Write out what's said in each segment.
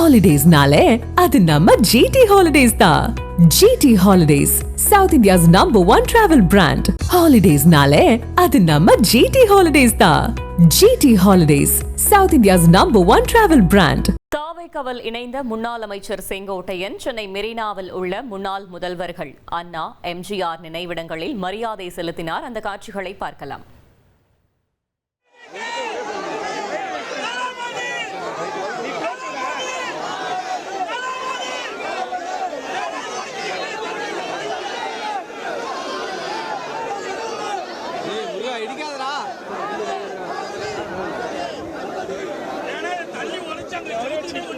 ஹாலிடேஸ்னாலே அது நம்ம ஜிடி ஹாலிடேஸ் தான் GT Holidays South India's number one travel brand ஹாலிடேஸ்னாலே அது நம்ம ஜிடி ஹாலிடேஸ் தான் GT Holidays South India's number one travel brand தாவைக்கவல் இணைந்த முன்னாள் அமைச்சர் செங்கோட்டையன் சென்னை மெரினாவில் உள்ள முன்னாள் முதல்வர்கள் அண்ணா எம்ஜிஆர் நினைவிடங்களில் மரியாதை செலுத்தினார். அந்த காட்சிகளை பார்க்கலாம்.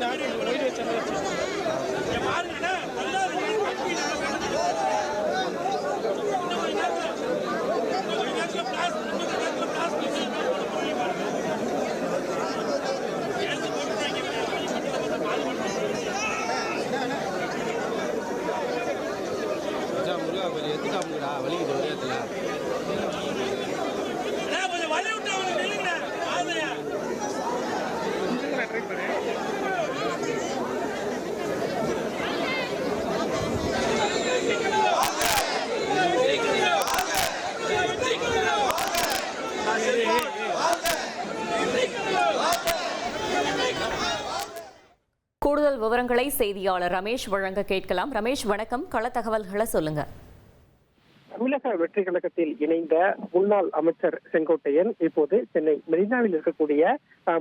வச்சு பாருங்க மச்சான் முருகா கொஞ்சம் எத்துட்டா வலிக்குது ஒரே இடத்துல கூடுதல் விவரங்களை செய்தியாளர் ரமேஷ் வழங்க கேட்கலாம். ரமேஷ் வணக்கம். கள தகவல்களை சொல்லுங்க. தமிழக வெற்றி கழகத்தில் இணைந்த முன்னாள் அமைச்சர் செங்கோட்டையன் இப்போது சென்னை மெரினாவில் இருக்கக்கூடிய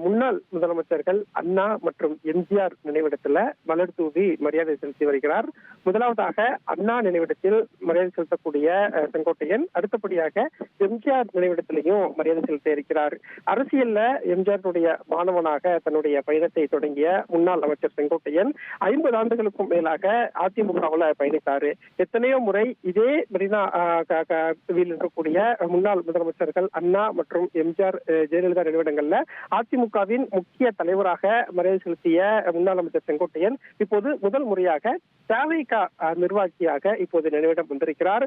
முன்னாள் முதலமைச்சர்கள் அண்ணா மற்றும் எம்ஜிஆர் நினைவிடத்துல மலர் தூவி மரியாதை செலுத்தி வருகிறார். முதலாவதாக அண்ணா நினைவிடத்தில் மரியாதை செலுத்தக்கூடிய செங்கோட்டையன் அடுத்தபடியாக எம்ஜிஆர் நினைவிடத்திலையும் மரியாதை செலுத்த இருக்கிறார். அரசியல்ல எம்ஜிஆருடைய மாணவனாக தன்னுடைய பயணத்தை தொடங்கிய முன்னாள் அமைச்சர் செங்கோட்டையன் ஐம்பது ஆண்டுகளுக்கும் மேலாக அதிமுகவில் பயணித்தார். எத்தனையோ முறை இதே மெரினா ஆஹ், இருக்கக்கூடிய முன்னாள் முதலமைச்சர்கள் அண்ணா மற்றும் எம்ஜிஆர் ஜெயலலிதா நினைவிடங்கள்ல அதிமுகவின் முக்கிய தலைவராக மரியாதை செலுத்திய முன்னாள் அமைச்சர் செங்கோட்டையன் இப்போது முதல் முறையாக தேவைக்கா நிர்வாகியாக இப்போது நினைவிடம் வந்திருக்கிறார்.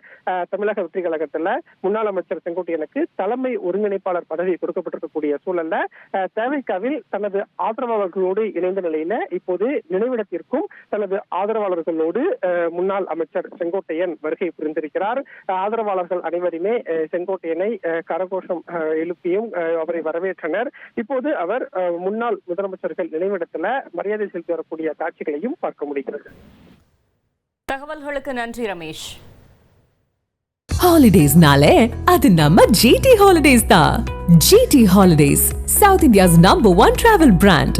தமிழக வெற்றி கழகத்துல முன்னாள் அமைச்சர் செங்கோட்டையனுக்கு தலைமை ஒருங்கிணைப்பாளர் பதவி கொடுக்கப்பட்டிருக்கக்கூடிய சூழல்ல ஆஹ், தேவைக்காவில் தனது ஆதரவாளர்களோடு இணைந்த நிலையில இப்போது நினைவிடத்திற்கும் தனது ஆதரவாளர்களோடு முன்னாள் அமைச்சர் செங்கோட்டையன் வருகை புரிந்திருக்கிறார். ஆதரவாளர்கள் அனைவருமே செங்கோட்டையனை கரகோஷம் எழுப்பியும் அவரை வரவேற்றனர். இப்போது அவர் முன்னாள் முதலமைச்சர்கள் நினைவிடத்துல மரியாதை செலுத்தி வரக்கூடிய காட்சிகளையும் பார்க்க முடிகிறது. தகவல்களுக்கு நன்றி ரமேஷ். ஹாலிடேஸ்னாலே அது நம்ம ஜிடி ஹாலிடேஸ் தான். GT Holidays South India's number one travel brand